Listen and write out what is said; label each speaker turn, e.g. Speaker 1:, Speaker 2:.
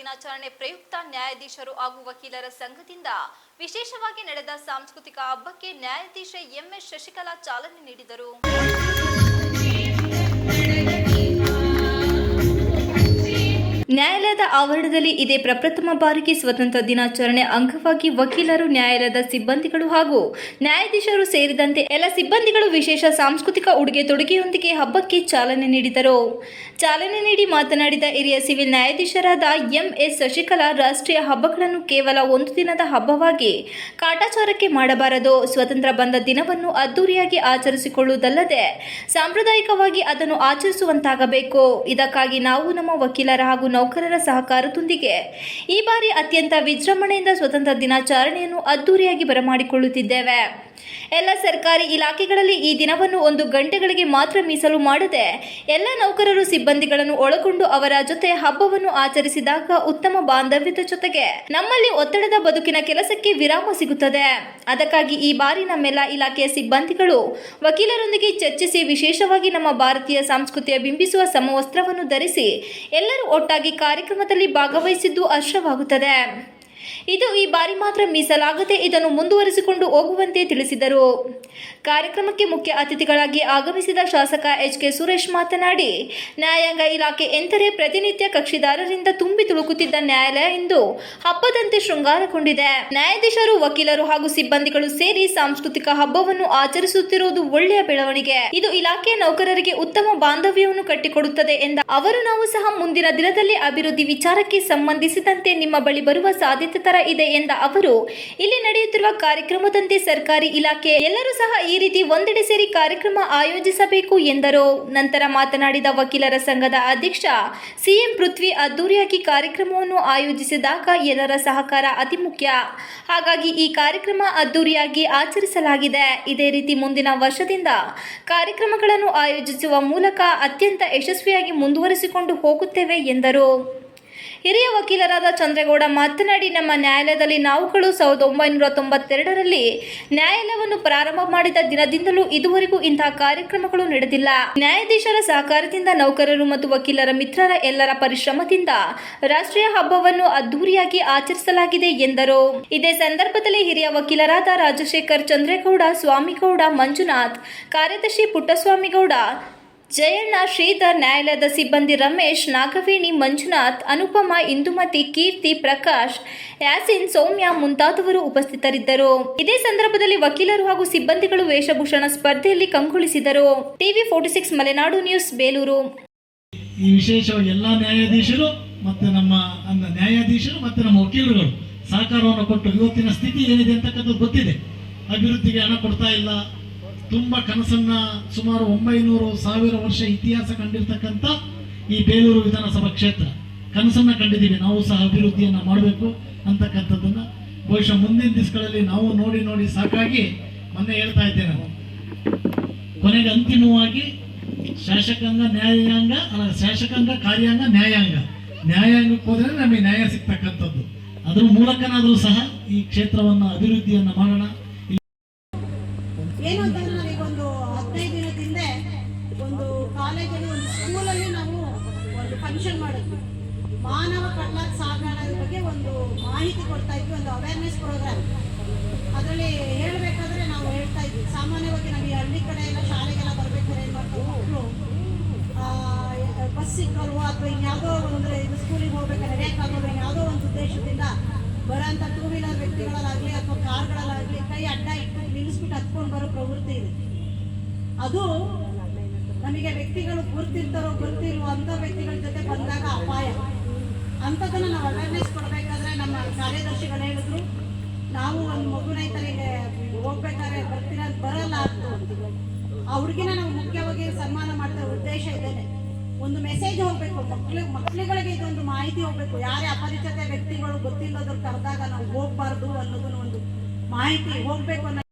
Speaker 1: ದಿನಾಚರಣೆ ಪ್ರಯುಕ್ತ ನ್ಯಾಯಾಧೀಶರು ಹಾಗೂ ವಕೀಲರ ಸಂಘದಿಂದ ವಿಶೇಷವಾಗಿ ನಡೆದ ಸಾಂಸ್ಕೃತಿಕ ಹಬ್ಬಕ್ಕೆ ನ್ಯಾಯಾಧೀಶ ಎಂಎಸ್ ಶಶಿಕಲಾ ಚಾಲನೆ ನೀಡಿದರು. ನ್ಯಾಯಾಲಯದ ಆವರಣದಲ್ಲಿ ಇದೇ ಪ್ರಪ್ರಥಮ ಬಾರಿಗೆ ಸ್ವತಂತ್ರ ದಿನಾಚರಣೆ ಅಂಗವಾಗಿ ವಕೀಲರು, ನ್ಯಾಯಾಲಯದ ಸಿಬ್ಬಂದಿಗಳು ಹಾಗೂ ನ್ಯಾಯಾಧೀಶರು ಸೇರಿದಂತೆ ಎಲ್ಲ ಸಿಬ್ಬಂದಿಗಳು ವಿಶೇಷ ಸಾಂಸ್ಕೃತಿಕ ಉಡುಗೆ ತೊಡುಗೆಯೊಂದಿಗೆ ಹಬ್ಬಕ್ಕೆ ಚಾಲನೆ ನೀಡಿದರು. ಚಾಲನೆ ನೀಡಿ ಮಾತನಾಡಿದ ಹಿರಿಯ ಸಿವಿಲ್ ನ್ಯಾಯಾಧೀಶರಾದ ಎಂಎಸ್ ಶಶಿಕಲಾ, ರಾಷ್ಟ್ರೀಯ ಹಬ್ಬಗಳನ್ನು ಕೇವಲ ಒಂದು ದಿನದ ಹಬ್ಬವಾಗಿ ಕಾಟಾಚಾರಕ್ಕೆ ಮಾಡಬಾರದು. ಸ್ವತಂತ್ರ ಬಂದ ದಿನವನ್ನು ಅದ್ದೂರಿಯಾಗಿ ಆಚರಿಸಿಕೊಳ್ಳುವುದಲ್ಲದೆ ಸಾಂಪ್ರದಾಯಿಕವಾಗಿ ಅದನ್ನು ಆಚರಿಸುವಂತಾಗಬೇಕು. ಇದಕ್ಕಾಗಿ ನಾವು ನಮ್ಮ ವಕೀಲರ ಹಾಗೂ ನೌಕರರ ಸಹಕಾರದೊಂದಿಗೆ. ಈ ಬಾರಿ ಅತ್ಯಂತ ವಿಜೃಂಭಣೆಯಿಂದ ಸ್ವತಂತ್ರ ದಿನಾಚರಣೆಯನ್ನು ಅದ್ದೂರಿಯಾಗಿ ಬರಮಾಡಿಕೊಳ್ಳುತ್ತಿದ್ದೇವೆ. ಎಲ್ಲ ಸರ್ಕಾರಿ ಇಲಾಖೆಗಳಲ್ಲಿ ಈ ದಿನವನ್ನು ಒಂದು ಗಂಟೆಗಳಿಗೆ ಮಾತ್ರ ಮೀಸಲು ಮಾಡದೆ ಎಲ್ಲ ನೌಕರರು ಸಿಬ್ಬಂದಿಗಳನ್ನು ಒಳಗೊಂಡು ಅವರ ಜೊತೆ ಹಬ್ಬವನ್ನು ಆಚರಿಸಿದಾಗ ಉತ್ತಮ ಬಾಂಧವ್ಯದ ಜೊತೆಗೆ ನಮ್ಮಲ್ಲಿ ಒತ್ತಡದ ಬದುಕಿನ ಕೆಲಸಕ್ಕೆ ವಿರಾಮ ಸಿಗುತ್ತದೆ. ಅದಕ್ಕಾಗಿ ಈ ಬಾರಿ ನಮ್ಮೆಲ್ಲ ಇಲಾಖೆಯ ಸಿಬ್ಬಂದಿಗಳು ವಕೀಲರೊಂದಿಗೆ ಚರ್ಚಿಸಿ ವಿಶೇಷವಾಗಿ ನಮ್ಮ ಭಾರತೀಯ ಸಂಸ್ಕೃತಿಯ ಬಿಂಬಿಸುವ ಸಮವಸ್ತ್ರವನ್ನು ಧರಿಸಿ ಎಲ್ಲರೂ ಒಟ್ಟಾಗಿ ಕಾರ್ಯಕ್ರಮದಲ್ಲಿ ಭಾಗವಹಿಸಿದ್ದು ಹರ್ಷವಾಗುತ್ತದೆ. ಇದು ಈ ಬಾರಿ ಮಾತ್ರ ಮೀಸಲಾಗದೆ ಇದನ್ನು ಮುಂದುವರಿಸಿಕೊಂಡು ಹೋಗುವಂತೆ ತಿಳಿಸಿದರು. ಕಾರ್ಯಕ್ರಮಕ್ಕೆ ಮುಖ್ಯ ಅತಿಥಿಗಳಾಗಿ ಆಗಮಿಸಿದ ಶಾಸಕ ಎಚ್ ಕೆ ಸುರೇಶ್ ಮಾತನಾಡಿ, ನ್ಯಾಯಾಂಗ ಇಲಾಖೆ ಎಂದರೆ ಪ್ರತಿನಿತ್ಯ ಕಕ್ಷಿದಾರರಿಂದ ತುಂಬಿ ತುಳುಕುತ್ತಿದ್ದ ನ್ಯಾಯಾಲಯ ಇಂದು ಹಬ್ಬದಂತೆ ಶೃಂಗಾರಗೊಂಡಿದೆ. ನ್ಯಾಯಾಧೀಶರು, ವಕೀಲರು ಹಾಗೂ ಸಿಬ್ಬಂದಿಗಳು ಸೇರಿ ಸಾಂಸ್ಕೃತಿಕ ಹಬ್ಬವನ್ನು ಆಚರಿಸುತ್ತಿರುವುದು ಒಳ್ಳೆಯ ಬೆಳವಣಿಗೆ. ಇದು ಇಲಾಖೆಯ ನೌಕರರಿಗೆ ಉತ್ತಮ ಬಾಂಧವ್ಯವನ್ನು ಕಟ್ಟಿಕೊಡುತ್ತದೆ ಎಂದ ಅವರು, ನಾವು ಸಹ ಮುಂದಿನ ದಿನದಲ್ಲಿ ಅಭಿವೃದ್ಧಿ ವಿಚಾರಕ್ಕೆ ಸಂಬಂಧಿಸಿದಂತೆ ನಿಮ್ಮ ಬಳಿ ಬರುವ ಸಾಧ್ಯತೆ ತರ ಇದೆ ಎಂದ ಅವರು, ಇಲ್ಲಿ ನಡೆಯುತ್ತಿರುವ ಕಾರ್ಯಕ್ರಮದಂತೆ ಸರ್ಕಾರಿ ಇಲಾಖೆ ಎಲ್ಲರೂ ಸಹ ಈ ರೀತಿ ಒಂದೆಡೆ ಸೇರಿ ಕಾರ್ಯಕ್ರಮ ಆಯೋಜಿಸಬೇಕು ಎಂದರು. ನಂತರ ಮಾತನಾಡಿದ ವಕೀಲರ ಸಂಘದ ಅಧ್ಯಕ್ಷ ಸಿಎಂ ಪೃಥ್ವಿ ಅದ್ದೂರಿಯಾಗಿ ಕಾರ್ಯಕ್ರಮವನ್ನು ಆಯೋಜಿಸಿದಾಗ ಎಲ್ಲರ ಸಹಕಾರ ಅತಿ ಮುಖ್ಯ. ಹಾಗಾಗಿ ಈ ಕಾರ್ಯಕ್ರಮ ಅದ್ದೂರಿಯಾಗಿ ಆಚರಿಸಲಾಗಿದೆ. ಇದೇ ರೀತಿ ಮುಂದಿನ ವರ್ಷದಿಂದ ಕಾರ್ಯಕ್ರಮಗಳನ್ನು ಆಯೋಜಿಸುವ ಮೂಲಕ ಅತ್ಯಂತ ಯಶಸ್ವಿಯಾಗಿ ಮುಂದುವರಿಸಿಕೊಂಡು ಹೋಗುತ್ತೇವೆ ಎಂದರು. ಹಿರಿಯ ವಕೀಲರಾದ ಚಂದ್ರೇಗೌಡ ಮಾತನಾಡಿ, ನಮ್ಮ ನ್ಯಾಯಾಲಯದಲ್ಲಿ ನಾವುಗಳು ಸಾವಿರದ ಒಂಬೈನೂರ ತೊಂಬತ್ತೆರಡರಲ್ಲಿ ನ್ಯಾಯಾಲಯವನ್ನು ಪ್ರಾರಂಭ ಮಾಡಿದ ದಿನದಿಂದಲೂ ಇದುವರೆಗೂ ಇಂತಹ ಕಾರ್ಯಕ್ರಮಗಳು ನಡೆದಿಲ್ಲ. ನ್ಯಾಯಾಧೀಶರ ಸಹಕಾರದಿಂದ ನೌಕರರು ಮತ್ತು ವಕೀಲರ ಮಿತ್ರರ ಎಲ್ಲರ ಪರಿಶ್ರಮದಿಂದ ರಾಷ್ಟ್ರೀಯ ಹಬ್ಬವನ್ನು ಅದ್ದೂರಿಯಾಗಿ ಆಚರಿಸಲಾಗಿದೆ ಎಂದರು. ಇದೇ ಸಂದರ್ಭದಲ್ಲಿ ಹಿರಿಯ ವಕೀಲರಾದ ರಾಜಶೇಖರ್ ಚಂದ್ರೇಗೌಡ, ಸ್ವಾಮಿಗೌಡ, ಮಂಜುನಾಥ್, ಕಾರ್ಯದರ್ಶಿ ಪುಟ್ಟಸ್ವಾಮಿಗೌಡ ಜಯಣ್ಣ ಶ್ರೀಧರ್ ನ್ಯಾಯಾಲಯದ ಸಿಬ್ಬಂದಿ ರಮೇಶ್, ನಾಗವೇಣಿ, ಮಂಜುನಾಥ್, ಅನುಪಮ, ಇಂದುಮತಿ, ಕೀರ್ತಿ, ಪ್ರಕಾಶ್, ಯಾಸಿನ್, ಸೌಮ್ಯ ಮುಂತಾದವರು ಉಪಸ್ಥಿತರಿದ್ದರು. ಇದೇ ಸಂದರ್ಭದಲ್ಲಿ ವಕೀಲರು ಹಾಗೂ ಸಿಬ್ಬಂದಿಗಳು ವೇಷಭೂಷಣ ಸ್ಪರ್ಧೆಯಲ್ಲಿ ಕಂಗೊಳಿಸಿದರು. TV forty six Malenadu news, Belur.
Speaker 2: ಈ ವಿಶೇಷವಾಗಿ ಎಲ್ಲ ನ್ಯಾಯಾಧೀಶರು ಮತ್ತು ನಮ್ಮ ನ್ಯಾಯಾಧೀಶರು ಮತ್ತು ನಮ್ಮ ವಕೀಲರುಗಳು ಸಹಕಾರವನ್ನು ಕೊಟ್ಟು ಇವತ್ತಿನ ಸ್ಥಿತಿ ಏನಿದೆ ಅಂತಕ್ಕಂಥದ್ದು ಗೊತ್ತಿದೆ. ಅಭಿವೃದ್ಧಿಗೆ ಹಣ ಕೊಡ್ತಾ ಇಲ್ಲ. ತುಂಬ ಕನಸನ್ನ ಸುಮಾರು ಒಂಬೈನೂರು ಸಾವಿರ ವರ್ಷ ಇತಿಹಾಸ ಕಂಡಿರ್ತಕ್ಕಂಥ ಈ ಬೇಲೂರು ವಿಧಾನಸಭಾ ಕ್ಷೇತ್ರ. ಕನಸನ್ನ ಕಂಡಿದ್ದೀವಿ. ನಾವು ಸಹ ಅಭಿವೃದ್ಧಿಯನ್ನ ಮಾಡಬೇಕು ಅಂತಕ್ಕಂಥದ್ದನ್ನ. ಬಹುಶಃ ಮುಂದಿನ ದಿವಸಗಳಲ್ಲಿ ನಾವು ನೋಡಿ ನೋಡಿ ಸಾಕಾಗಿ ಮೊನ್ನೆ ಹೇಳ್ತಾ ಇದ್ದೆ ನಾವು ಕೊನೆಗೆ ಅಂತಿಮವಾಗಿ ಶಾಸಕಾಂಗ, ನ್ಯಾಯಾಂಗ, ಅಲ್ಲ, ಶಾಸಕಾಂಗ, ಕಾರ್ಯಾಂಗ, ನ್ಯಾಯಾಂಗ. ನ್ಯಾಯಾಂಗಕ್ಕೆ ಹೋದ್ರೆ ನಮಗೆ ನ್ಯಾಯ ಸಿಗ್ತಕ್ಕಂಥದ್ದು. ಅದ್ರ ಮೂಲಕನಾದರೂ ಸಹ ಈ ಕ್ಷೇತ್ರವನ್ನು ಅಭಿವೃದ್ಧಿಯನ್ನ ಮಾಡೋಣ.
Speaker 3: ನನಗೊಂದು ಹದಿನೈದು ದಿನದ ಹಿಂದೆ ಒಂದು ಕಾಲೇಜಲ್ಲಿ ಒಂದು ಸ್ಕೂಲಲ್ಲಿ ನಾವು ಒಂದು ಫಂಕ್ಷನ್ ಮಾಡಿದ್ವಿ. ಮಾನವ ಕಳ್ಳ ಸಾಗಣದ ಬಗ್ಗೆ ಒಂದು ಮಾಹಿತಿ ಕೊಡ್ತಾ ಇದ್ವಿ, ಒಂದು ಅವೇರ್ನೆಸ್ ಪ್ರೋಗ್ರಾಮ್ ಅದರಲ್ಲಿ ಹೇಳಬೇಕಾದ್ರೆ ನಾವು ಹೇಳ್ತಾ ಇದ್ವಿ. ಸಾಮಾನ್ಯವಾಗಿ ನಮಗೆ ಹಳ್ಳಿ ಕಡೆ ಎಲ್ಲ ಶಾಲೆಗೆಲ್ಲ ಬರ್ಬೇಕಾದ್ರೆ ಏನು ಮಾಡ್ತಾರೆ ಮಕ್ಕಳು? ಬಸ್ ಸಿಕ್ಕಲ್ವೋ ಅಥವಾ ಇನ್ಯಾವುದೋ ಅಂದರೆ ಇದು ಸ್ಕೂಲಿಗೆ ಹೋಗ್ಬೇಕಾದ್ರೆ ಬೇಕಾಗೋದು ಯಾವುದೋ ಒಂದು ಉದ್ದೇಶದಿಂದ ಬರೋಂಥ ಟೂ ವೀಲರ್ ವ್ಯಕ್ತಿಗಳಲ್ಲಾಗಲಿ ಅಥವಾ ಕಾರ್ಗಳಲ್ಲಾಗಲಿ ಕೈ ಅಡ್ಡ ಇಟ್ಟು ನಿಲ್ಲಿಸ್ಬಿಟ್ಟು ಹತ್ಕೊಂಡು ಬರೋ ಪ್ರವೃತ್ತಿ ಇದೆ. ಅದು ನಮಗೆ ವ್ಯಕ್ತಿಗಳು ಗುರ್ತಿರ್ತಾರೋ ಗೊತ್ತಿಲ್ವೋ ಅಂಥ ವ್ಯಕ್ತಿಗಳ ಜೊತೆ ಬಂದಾಗ ಅಪಾಯ. ಅಂಥದ್ದನ್ನು ನಾವು ಅವೇರ್ನೆಸ್ ಕೊಡಬೇಕಾದ್ರೆ ನಮ್ಮ ಕಾರ್ಯದರ್ಶಿಗಳು ಹೇಳಿದ್ರು, ನಾವು ಒಂದು ಮಗುನ ಇತರಿಗೆ ಹೋಗ್ಬೇಕಾದ್ರೆ ಬರ್ತೀರ ಬರಲ್ಲ ಅಂತ ಆ ನಾವು ಮುಖ್ಯವಾಗಿ ಸನ್ಮಾನ ಮಾಡ್ತಾ ಉದ್ದೇಶ ಇದ್ದೇನೆ. ಒಂದು ಮೆಸೇಜ್ ಹೋಗ್ಬೇಕು, ಮಕ್ಳು, ಮಕ್ಳುಗಳಿಗೆ ಇದೊಂದು ಮಾಹಿತಿ ಹೋಗ್ಬೇಕು. ಯಾರೇ ಅಪರಿಚಿತ ವ್ಯಕ್ತಿಗಳು ಗೊತ್ತಿಲ್ಲದ್ರು ಕರೆದಾಗ ನಾವು ಹೋಗ್ಬಾರ್ದು ಅನ್ನೋದನ್ನ ಒಂದು ಮಾಹಿತಿ ಹೋಗ್ಬೇಕು ಅನ್ನೋ